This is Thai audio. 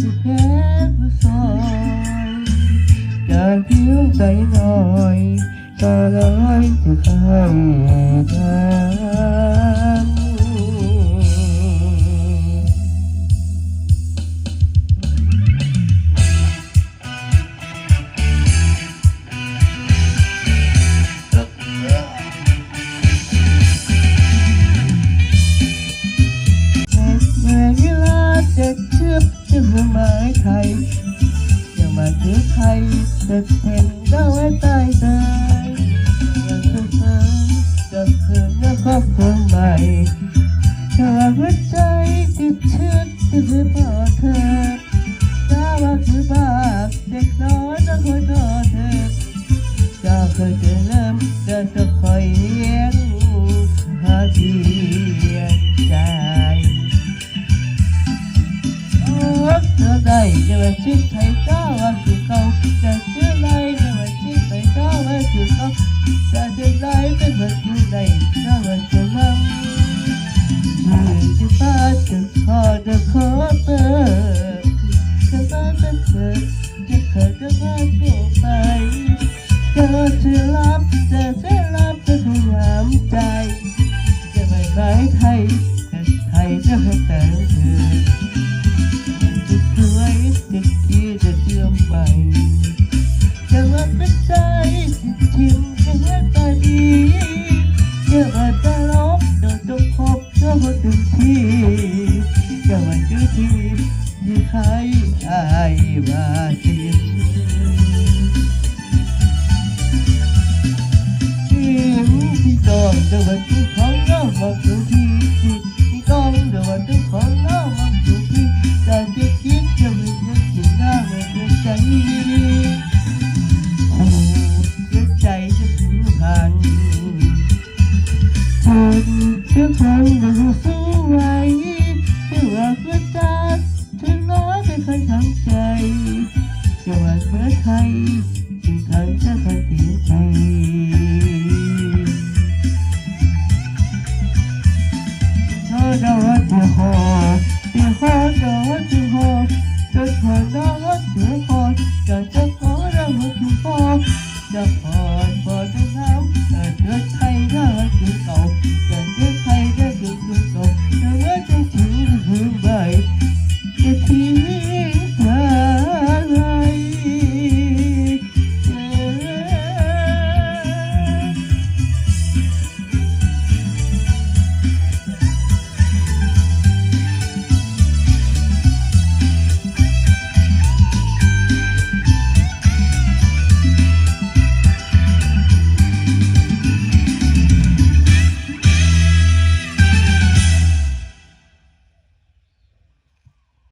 สุแค่ผู้การเพียงใจหน่อยตาลายจะข้าม จะเห็นก็ไว้ใต้ตาอยากจะเธอจะคืนและครอบครัวใหม่เธอหัวใจติดเชื้อที่คือพ่อเธอถ้าว่าคือบ้าเด็กน้อยต้องคอยต่อเธอจ้าเคยจะเริ่มเดินจะคอยเลี้ยงหาเธอได้จะมาชิดไทยเจ้าว่เขาจะเชื่อไรจะมาชิดไทยเจ้าว่าคือเขาจะเชื่อไรเป็นแบบอยู่ในถ้าว่ามั่งมือจะตาจะคอจะขอเปิดจะตาจะเกิดจะเกิดจะพาตัวไปเธอจะรับจะเสียรับจะพยายามใจจะไม่หมายไทยแต่ไทยจะให้แต่เธอ ว่าเป็นใจสิชิมจะว่ตาดีจะว่าตาลบโดนตกคบจะว่าถึงที่จะว่าจุดที่ที่ใครอายว่าสีที่ต้องเดินทุกของน้องมาทุกที่ที่ต้องเดินทุกของน้องมาทุกที่แต่จะคิดจะไม่จะคิดหน้าไม่จะใจ จจะว่าเมื่อไทยจึงทำจะคอยเสียใจ Cho đâu hết từ hồ Từ hồ đâu hết từ hồ Từ hồ đâu hết từ